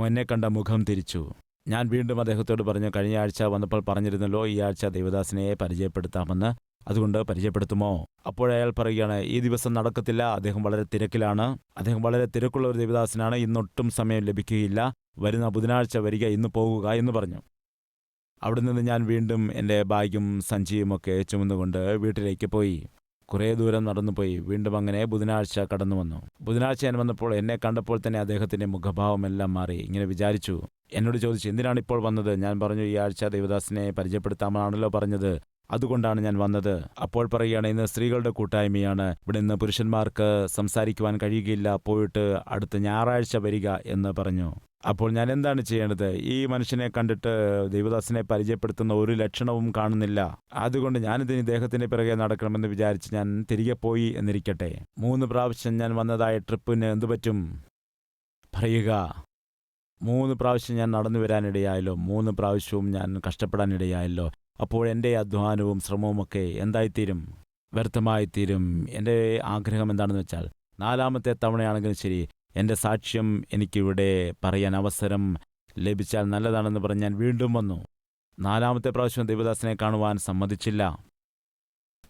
എന്നെ കണ്ട മുഖം തിരിച്ചു. ഞാൻ വീണ്ടും അദ്ദേഹത്തോട് പറഞ്ഞു കഴിഞ്ഞ ആഴ്ച വന്നപ്പോൾ പറഞ്ഞിരുന്നല്ലോ ഈ ആഴ്ച ദേവദാസിനെ പരിചയപ്പെടുത്താമെന്ന്. അതുകൊണ്ട് പരിചയപ്പെടുത്തുമോ? അപ്പോഴയാൾ പറയുകയാണ് ഈ ദിവസം നടക്കത്തില്ല. അദ്ദേഹം വളരെ തിരക്കിലാണ്. അദ്ദേഹം വളരെ തിരക്കുള്ള ഒരു ദേവദാസിനാണ്. ഇന്നൊട്ടും സമയം ലഭിക്കുകയില്ല. വരുന്ന ബുധനാഴ്ച വരിക ഇന്ന് പോകുക എന്ന് പറഞ്ഞു. അവിടെ നിന്ന് ഞാൻ വീണ്ടും എന്റെ ബാഗും സഞ്ചിയുമൊക്കെ ചുമന്നുകൊണ്ട് വീട്ടിലേക്ക് പോയി. കുറേ ദൂരം നടന്നുപോയി. വീണ്ടും അങ്ങനെ ബുധനാഴ്ച കടന്നു വന്നു. ബുധനാഴ്ച ഞാൻ വന്നപ്പോൾ എന്നെ കണ്ടപ്പോൾ തന്നെ അദ്ദേഹത്തിന്റെ മുഖഭാവമെല്ലാം മാറി. ഇങ്ങനെ വിചാരിച്ചു. എന്നോട് ചോദിച്ചു എന്തിനാണ് ഇപ്പോൾ വന്നത്? ഞാൻ പറഞ്ഞു ഈ ആഴ്ച ദേവദാസിനെ പരിചയപ്പെടുത്താമെന്നാണല്ലോ പറഞ്ഞത്. അതുകൊണ്ടാണ് ഞാൻ വന്നത്. അപ്പോൾ പറയുകയാണ് ഇന്ന് സ്ത്രീകളുടെ കൂട്ടായ്മയാണ്. ഇവിടെ നിന്ന് പുരുഷന്മാർക്ക് സംസാരിക്കുവാൻ കഴിയുകയില്ല. പോയിട്ട് അടുത്ത ഞായറാഴ്ച വരിക എന്ന് പറഞ്ഞു. അപ്പോൾ ഞാൻ എന്താണ് ചെയ്യേണ്ടത്? ഈ മനുഷ്യനെ കണ്ടിട്ട് ദേവദാസിനെ പരിചയപ്പെടുത്തുന്ന ഒരു ലക്ഷണവും കാണുന്നില്ല. അതുകൊണ്ട് ഞാനിതിന് ഇദ്ദേഹത്തിന്റെ പിറകെ നടക്കണമെന്ന് വിചാരിച്ച് ഞാൻ തിരികെ പോയി എന്നിരിക്കട്ടെ. മൂന്ന് പ്രാവശ്യം ഞാൻ വന്നതായ ട്രിപ്പിന് എന്തു പറ്റും? പറയുക. മൂന്ന് പ്രാവശ്യം ഞാൻ നടന്നു വരാനിടയായല്ലോ. മൂന്ന് പ്രാവശ്യവും ഞാൻ കഷ്ടപ്പെടാനിടയായല്ലോ. അപ്പോൾ എന്റെ അധ്വാനവും ശ്രമവുമൊക്കെ എന്തായിത്തീരും? വ്യർത്ഥമായിത്തീരും. എന്റെ ആഗ്രഹം എന്താണെന്ന് വെച്ചാൽ നാലാമത്തെ തവണയാണെങ്കിലും ശരി എന്റെ സാക്ഷ്യം എനിക്കിവിടെ പറയാൻ അവസരം ലഭിച്ചാൽ നല്ലതാണെന്ന് പറഞ്ഞ് ഞാൻ വീണ്ടും വന്നു. നാലാമത്തെ പ്രാവശ്യം ദേവദാസിനെ കാണുവാൻ സമ്മതിച്ചില്ല.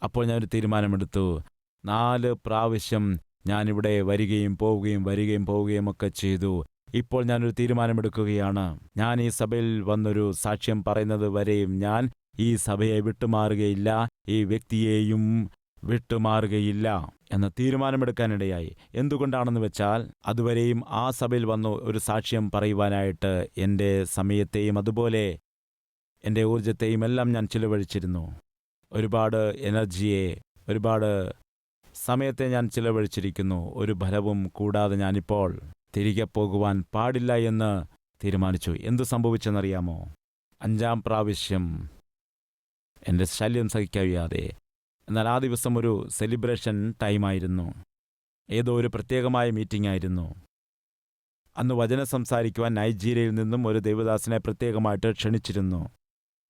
അപ്പോൾ ഞാനൊരു തീരുമാനമെടുത്തു. നാല് പ്രാവശ്യം ഞാനിവിടെ വരികയും പോവുകയും വരികയും പോവുകയും ഒക്കെ ചെയ്തു. ഇപ്പോൾ ഞാനൊരു തീരുമാനമെടുക്കുകയാണ്. ഞാൻ ഈ സഭയിൽ വന്നൊരു സാക്ഷ്യം പറയുന്നത് വരെയും ഞാൻ ഈ സഭയെ വിട്ടുമാറുകയില്ല. ഈ വ്യക്തിയെയും വിട്ടുമാറുകയില്ല എന്ന തീരുമാനമെടുക്കാനിടയായി. എന്തുകൊണ്ടാണെന്ന് വെച്ചാൽ അതുവരെയും ആ സഭയിൽ വന്നു ഒരു സാക്ഷ്യം പറയുവാനായിട്ട് എന്റെ സമയത്തെയും അതുപോലെ എന്റെ ഊർജത്തെയും എല്ലാം ഞാൻ ചിലവഴിച്ചിരുന്നു. ഒരുപാട് എനർജിയെ ഒരുപാട് സമയത്തെ ഞാൻ ചിലവഴിച്ചിരിക്കുന്നു. ഒരു ഫലവും കൂടാതെ ഞാനിപ്പോൾ തിരികെ പോകുവാൻ പാടില്ല എന്ന് തീരുമാനിച്ചു. എന്തു സംഭവിച്ചെന്നറിയാമോ? അഞ്ചാം പ്രാവശ്യം എന്റെ ശല്യം സഹിക്കവയ്യാതെ എന്നാൽ ആ ദിവസം ഒരു സെലിബ്രേഷൻ ടൈമായിരുന്നു ഏതോ ഒരു പ്രത്യേകമായ മീറ്റിംഗ് ആയിരുന്നു. അന്ന് വചനം സംസാരിക്കുവാൻ നൈജീരിയയിൽ നിന്നും ഒരു ദേവദാസിനെ പ്രത്യേകമായിട്ട് ക്ഷണിച്ചിരുന്നു.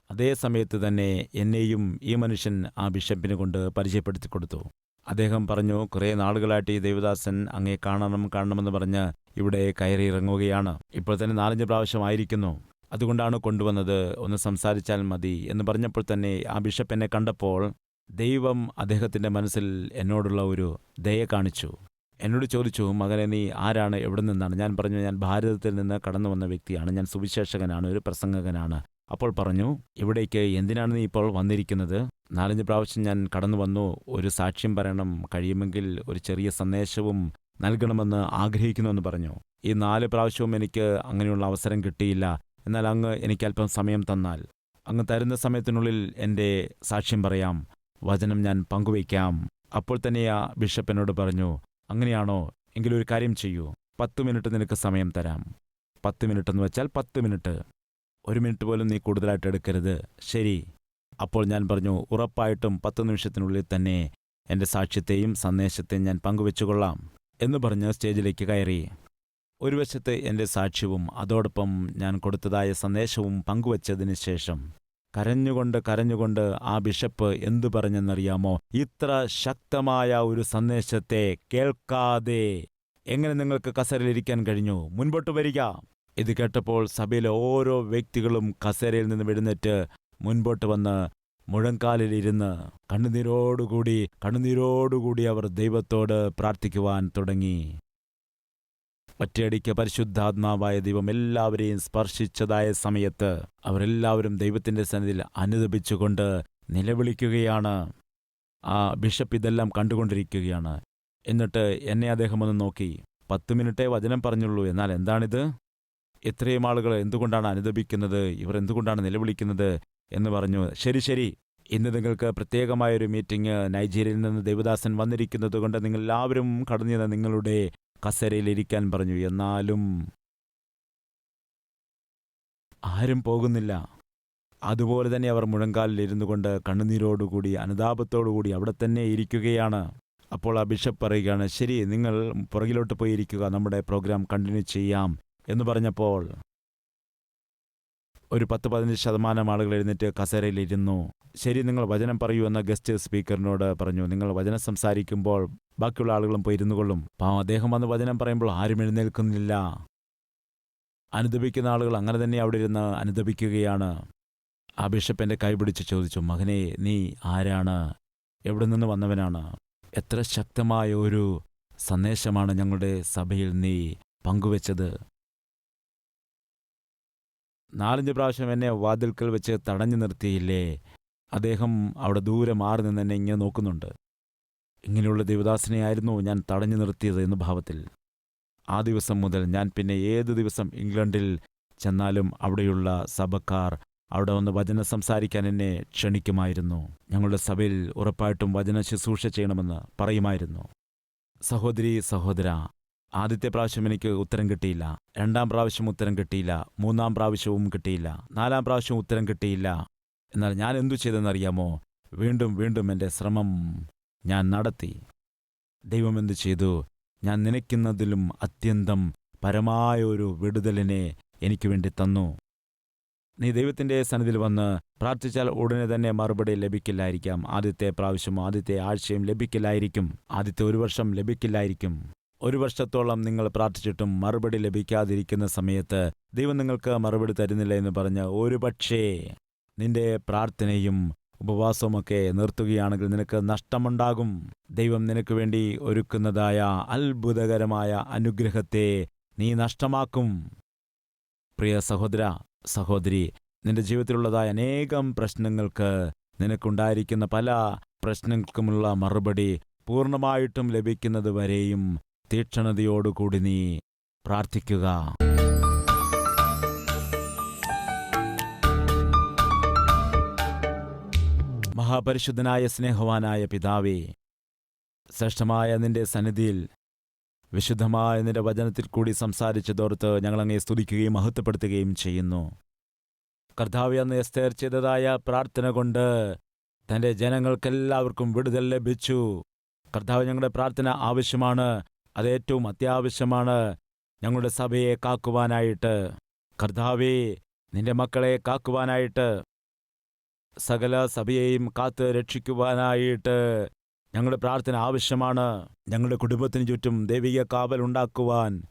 അതേ സമയത്ത് തന്നെ എന്നെയും ഈ മനുഷ്യൻ ആ ബിഷപ്പിനെ കൊണ്ട് പരിചയപ്പെടുത്തി കൊടുത്തു. അദ്ദേഹം പറഞ്ഞു കുറേ നാളുകളായിട്ട് ഈ ദേവദാസൻ അങ്ങേ കാണണം കാണണമെന്ന് പറഞ്ഞ് ഇവിടെ കയറി ഇറങ്ങുകയാണ് ഇപ്പോൾ തന്നെ നാലഞ്ച് പ്രാവശ്യമായിരിക്കുന്നു അതുകൊണ്ടാണ് കൊണ്ടുവന്നത്. ഒന്ന് സംസാരിച്ചാൽ മതി. എന്ന് പറഞ്ഞപ്പോൾ തന്നെ ആ ബിഷപ്പ് എന്നെ കണ്ടപ്പോൾ ദൈവം അദ്ദേഹത്തിന്റെ മനസ്സിൽ എന്നോടുള്ള ഒരു ദയ കാണിച്ചു. എന്നോട് ചോദിച്ചു മകനെ നീ ആരാണ്? എവിടെ നിന്നാണ്? ഞാൻ പറഞ്ഞു ഞാൻ ഭാരതത്തിൽ നിന്ന് കടന്നു വന്ന വ്യക്തിയാണ്. ഞാൻ സുവിശേഷകനാണ് ഒരു പ്രസംഗകനാണ്. അപ്പോൾ പറഞ്ഞു ഇവിടേക്ക് എന്തിനാണ് നീ ഇപ്പോൾ വന്നിരിക്കുന്നത്? നാലഞ്ച് പ്രാവശ്യം ഞാൻ കടന്നു വന്നു ഒരു സാക്ഷ്യം പറയണം കഴിയുമെങ്കിൽ ഒരു ചെറിയ സന്ദേശവും നൽകണമെന്ന് ആഗ്രഹിക്കുന്നുവെന്ന് പറഞ്ഞു. ഈ നാല് പ്രാവശ്യവും എനിക്ക് അങ്ങനെയുള്ള അവസരം കിട്ടിയില്ല. എന്നാൽ അങ്ങ് എനിക്ക് അല്പം സമയം തന്നാൽ. അങ്ങ് തരുന്ന സമയത്തിനുള്ളിൽ എന്റെ സാക്ഷ്യം പറയാം. വചനം ഞാൻ പങ്കുവയ്ക്കാം. അപ്പോൾ തന്നെ ആ ബിഷപ്പ് എന്നോട് പറഞ്ഞു അങ്ങനെയാണോ? എങ്കിലൊരു കാര്യം ചെയ്യൂ. പത്ത് മിനിറ്റ് നിനക്ക് സമയം തരാം. പത്ത് മിനിറ്റ് എന്ന് വെച്ചാൽ പത്ത് മിനിറ്റ്. ഒരു മിനിറ്റ് പോലും നീ കൂടുതലായിട്ട് എടുക്കരുത്. ശരി. അപ്പോൾ ഞാൻ പറഞ്ഞു ഉറപ്പായിട്ടും പത്ത് നിമിഷത്തിനുള്ളിൽ തന്നെ എന്റെ സാക്ഷ്യത്തെയും സന്ദേശത്തെയും ഞാൻ പങ്കുവെച്ചുകൊള്ളാം എന്ന് പറഞ്ഞ് സ്റ്റേജിലേക്ക് കയറി. ഒരു വശത്ത് എന്റെ സാക്ഷ്യവും അതോടൊപ്പം ഞാൻ കൊടുത്തതായ സന്ദേശവും പങ്കുവച്ചതിന് ശേഷം കരഞ്ഞുകൊണ്ട് കരഞ്ഞുകൊണ്ട് ആ ബിഷപ്പ് എന്തു പറഞ്ഞെന്നറിയാമോ? ഇത്ര ശക്തമായ ഒരു സന്ദേശത്തെ കേൾക്കാതെ എങ്ങനെ നിങ്ങൾക്ക് കസരയിലിരിക്കാൻ കഴിഞ്ഞു? മുൻപോട്ട് വരിക. ഇത് കേട്ടപ്പോൾ സഭയിലെ ഓരോ വ്യക്തികളും കസേരയിൽ നിന്ന് എഴുന്നേറ്റ് മുൻപോട്ട് വന്ന് മുഴങ്കാലിലിരുന്ന് കണ്ണുനീരോടുകൂടി കണ്ണുനീരോടുകൂടി അവർ ദൈവത്തോട് പ്രാർത്ഥിക്കുവാൻ തുടങ്ങി. ഒറ്റയടിക്ക് പരിശുദ്ധാത്മാവായ ദൈവം എല്ലാവരെയും സ്പർശിച്ചതായ സമയത്ത് അവരെല്ലാവരും ദൈവത്തിന്റെ സന്നിധിയിൽ അനുദപിച്ചുകൊണ്ട് നിലവിളിക്കുകയാണ്. ആ ബിഷപ്പ് ഇതെല്ലാം കണ്ടുകൊണ്ടിരിക്കുകയാണ്. എന്നിട്ട് എന്നെ അദ്ദേഹം ഒന്ന് നോക്കി. പത്ത് മിനിറ്റേ വചനം പറഞ്ഞുള്ളൂ. എന്നാൽ എന്താണിത്? ഇത്രയും ആളുകൾ എന്തുകൊണ്ടാണ് അനുദപിക്കുന്നത്? ഇവർ എന്തുകൊണ്ടാണ് നിലവിളിക്കുന്നത്? എന്ന് പറഞ്ഞു. ശരി ശരി. ഇന്ന് നിങ്ങൾക്ക് പ്രത്യേകമായൊരു മീറ്റിംഗ് നൈജീരിയയിൽ നിന്ന് ദേവദാസൻ വന്നിരിക്കുന്നത് കൊണ്ട് നിങ്ങൾ എല്ലാവരും കടന്നു നിങ്ങളുടെ കസേരയിൽ ഇരിക്കാൻ പറഞ്ഞു. എന്നാലും ആരും പോകുന്നില്ല. അതുപോലെ തന്നെ അവർ മുഴങ്കാലിൽ ഇരുന്നു കൊണ്ട് കണ്ണുനീരോടുകൂടി അനുതാപത്തോടുകൂടി അവിടെ തന്നെ ഇരിക്കുകയാണ്. അപ്പോൾ ആ ബിഷപ്പ് പറയുകയാണ് ശരി നിങ്ങൾ പുറകിലോട്ട് പോയിരിക്കുക. നമ്മുടെ പ്രോഗ്രാം കണ്ടിന്യൂ ചെയ്യാം. എന്ന് പറഞ്ഞപ്പോൾ ഒരു പത്ത് പതിനഞ്ച് ശതമാനം ആളുകൾ എഴുന്നേറ്റ് കസേരയിലിരുന്നു. ശരി നിങ്ങൾ വചനം പറയൂ എന്ന ഗസ്റ്റ് സ്പീക്കറിനോട് പറഞ്ഞു. നിങ്ങൾ വചനം സംസാരിക്കുമ്പോൾ ബാക്കിയുള്ള ആളുകളും പോയി ഇരുന്നു കൊള്ളും. പാവം അദ്ദേഹം വന്ന് വചനം പറയുമ്പോൾ ആരും എഴുന്നേൽക്കുന്നില്ല. അനുദപിക്കുന്ന ആളുകൾ അങ്ങനെ തന്നെ അവിടെ ഇരുന്ന് അനുദപിക്കുകയാണ്. ആ ബിഷപ്പിന്റെ കൈ പിടിച്ച് ചോദിച്ചു മകനെ നീ ആരാണ്? എവിടെ നിന്ന് വന്നവനാണ്? എത്ര ശക്തമായ ഒരു സന്ദേശമാണ് ഞങ്ങളുടെ സഭയിൽ നീ പങ്കുവച്ചത്. നാലഞ്ച് പ്രാവശ്യം എന്നെ വാതിൽക്കൽ വെച്ച് തടഞ്ഞു നിർത്തിയില്ലേ? അദ്ദേഹം അവിടെ ദൂരെ മാറി നിന്ന് എന്നെ ഇങ്ങനെ നോക്കുന്നുണ്ട്. ഇങ്ങനെയുള്ള ദേവദാസിനെയായിരുന്നു ഞാൻ തടഞ്ഞു നിർത്തിയത് എന്ന ഭാവത്തിൽ. ആ ദിവസം മുതൽ ഞാൻ പിന്നെ ഏത് ദിവസം ഇംഗ്ലണ്ടിൽ ചെന്നാലും അവിടെയുള്ള സഭക്കാർ അവിടെ വന്ന് വചന സംസാരിക്കാൻ എന്നെ ക്ഷണിക്കുമായിരുന്നു. ഞങ്ങളുടെ സഭയിൽ ഉറപ്പായിട്ടും വചന ശുശ്രൂഷ ചെയ്യണമെന്ന് പറയുമായിരുന്നു. സഹോദരി സഹോദര ആദ്യത്തെ പ്രാവശ്യം എനിക്ക് ഉത്തരം കിട്ടിയില്ല. രണ്ടാം പ്രാവശ്യം ഉത്തരം കിട്ടിയില്ല. മൂന്നാം പ്രാവശ്യവും കിട്ടിയില്ല. നാലാം പ്രാവശ്യവും ഉത്തരം കിട്ടിയില്ല. എന്നാൽ ഞാൻ എന്തു ചെയ്തെന്നറിയാമോ വീണ്ടും വീണ്ടും എന്റെ ശ്രമം ഞാൻ നടത്തി. ദൈവം എന്തു ചെയ്തു? ഞാൻ നനയ്ക്കുന്നതിലും അത്യന്തം പരമായ ഒരു വിടുതലിനെ എനിക്ക് വേണ്ടി തന്നു. നീ ദൈവത്തിന്റെ സന്നിധിയിൽ വന്ന് പ്രാർത്ഥിച്ചാൽ ഉടനെ തന്നെ മറുപടി ലഭിക്കില്ലായിരിക്കാം. ആദ്യത്തെ പ്രാവശ്യമോ ആദ്യത്തെ ആഴ്ചയും ലഭിക്കില്ലായിരിക്കും. ആദ്യത്തെ ഒരു വർഷം ലഭിക്കില്ലായിരിക്കും. ഒരു വർഷത്തോളം നിങ്ങൾ പ്രാർത്ഥിച്ചിട്ടും മറുപടി ലഭിക്കാതിരിക്കുന്ന സമയത്ത് ദൈവം നിങ്ങൾക്ക് മറുപടി തരുന്നില്ല എന്ന് പറഞ്ഞ് ഒരുപക്ഷേ നിന്റെ പ്രാർത്ഥനയും ഉപവാസവുമൊക്കെ നിർത്തുകയാണെങ്കിൽ നിനക്ക് നഷ്ടമുണ്ടാകും. ദൈവം നിനക്ക് വേണ്ടി ഒരുക്കുന്നതായ അത്ഭുതകരമായ അനുഗ്രഹത്തെ നീ നഷ്ടമാക്കും. പ്രിയ സഹോദര സഹോദരി നിന്റെ ജീവിതത്തിലുള്ളതായ അനേകം പ്രശ്നങ്ങൾക്ക് നിനക്കുണ്ടായിരിക്കുന്ന പല പ്രശ്നങ്ങൾക്കുമുള്ള മറുപടി പൂർണമായിട്ടും ലഭിക്കുന്നത് വരെയും തീക്ഷണതയോടുകൂടി നീ പ്രാർത്ഥിക്കുക. മഹാപരിശുദ്ധനായ സ്നേഹവാനായ പിതാവേ ശ്രേഷ്ഠമായ നിന്റെ സന്നിധിയിൽ വിശുദ്ധമായ നിന്റെ വചനത്തിൽ കൂടി സംസാരിച്ചതോർത്ത് ഞങ്ങളങ്ങേ സ്തുതിക്കുകയും മഹത്വപ്പെടുത്തുകയും ചെയ്യുന്നു. കർത്താവ് അന്ന് എസ്തേർ ചെയ്തതായ പ്രാർത്ഥന കൊണ്ട് തന്റെ ജനങ്ങൾക്കെല്ലാവർക്കും വിടുതൽ ലഭിച്ചു. കർത്താവ് ഞങ്ങളുടെ പ്രാർത്ഥന ആവശ്യമാണ്. അത് ഏറ്റവും അത്യാവശ്യമാണ് ഞങ്ങളുടെ സഭയെ കാക്കുവാനായിട്ട്. കർത്താവേ നിന്റെ മക്കളെ കാക്കുവാനായിട്ട്. സകല സഭയെയും കാത്ത് രക്ഷിക്കുവാനായിട്ട് ഞങ്ങളുടെ പ്രാർത്ഥന ആവശ്യമാണ്. ഞങ്ങളുടെ കുടുംബത്തിന് ചുറ്റും ദൈവിക കാവൽ ഉണ്ടാക്കുവാൻ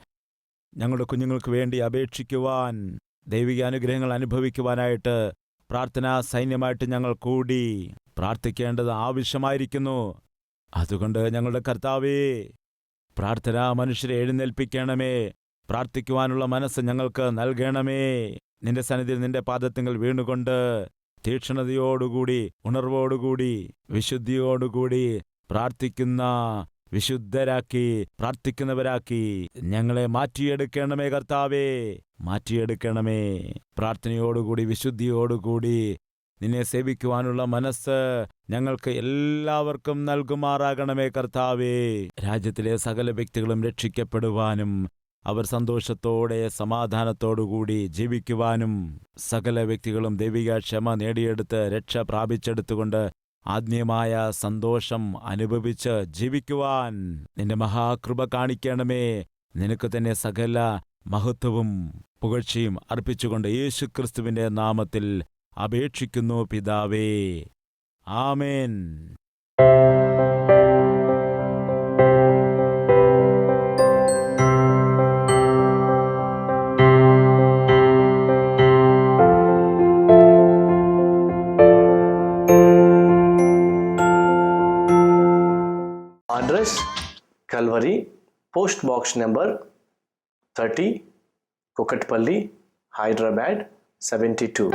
ഞങ്ങളുടെ കുഞ്ഞുങ്ങൾക്ക് വേണ്ടി അപേക്ഷിക്കുവാൻ ദൈവിക അനുഗ്രഹങ്ങൾ അനുഭവിക്കുവാനായിട്ട് പ്രാർത്ഥനാ സൈന്യമായിട്ട് ഞങ്ങൾ കൂടി പ്രാർത്ഥിക്കേണ്ടത് ആവശ്യമായിരിക്കുന്നു. അതുകൊണ്ട് ഞങ്ങളുടെ കർത്താവേ പ്രാർത്ഥനാ മനുഷ്യരെ എഴുന്നേൽപ്പിക്കണമേ. പ്രാർത്ഥിക്കുവാനുള്ള മനസ്സ് ഞങ്ങൾക്ക് നൽകണമേ. നിന്റെ സന്നിധിയിൽ നിന്റെ പാദത്തിങ്ങൾ വീണുകൊണ്ട് തീക്ഷണതയോടുകൂടി ഉണർവോടുകൂടി വിശുദ്ധിയോടുകൂടി പ്രാർത്ഥിക്കുന്ന വിശുദ്ധരാക്കി പ്രാർത്ഥിക്കുന്നവരാക്കി ഞങ്ങളെ മാറ്റിയെടുക്കണമേ കർത്താവേ. മാറ്റിയെടുക്കണമേ. പ്രാർത്ഥനയോടുകൂടി വിശുദ്ധിയോടുകൂടി നിന്നെ സേവിക്കുവാനുള്ള മനസ്സ് ഞങ്ങൾക്ക് എല്ലാവർക്കും നൽകുമാറാകണമേ കർത്താവേ. രാജ്യത്തിലെ സകല വ്യക്തികളും രക്ഷിക്കപ്പെടുവാനും അവർ സന്തോഷത്തോടെ സമാധാനത്തോടുകൂടി ജീവിക്കുവാനും സകല വ്യക്തികളും ദൈവിക ക്ഷമ നേടിയെടുത്ത് രക്ഷ പ്രാപിച്ചെടുത്തുകൊണ്ട് ആത്മീയമായ സന്തോഷം അനുഭവിച്ച് ജീവിക്കുവാൻ നിന്റെ മഹാകൃപ കാണിക്കണമേ. നിനക്ക് തന്നെ സകല മഹത്വവും പുകഴ്ചയും അർപ്പിച്ചുകൊണ്ട് യേശുക്രിസ്തുവിന്റെ നാമത്തിൽ അപേക്ഷിക്കുന്നു പിതാവേ ആമേൻ address Calvary, post box number 30, Kokatpalli, Hyderabad 72.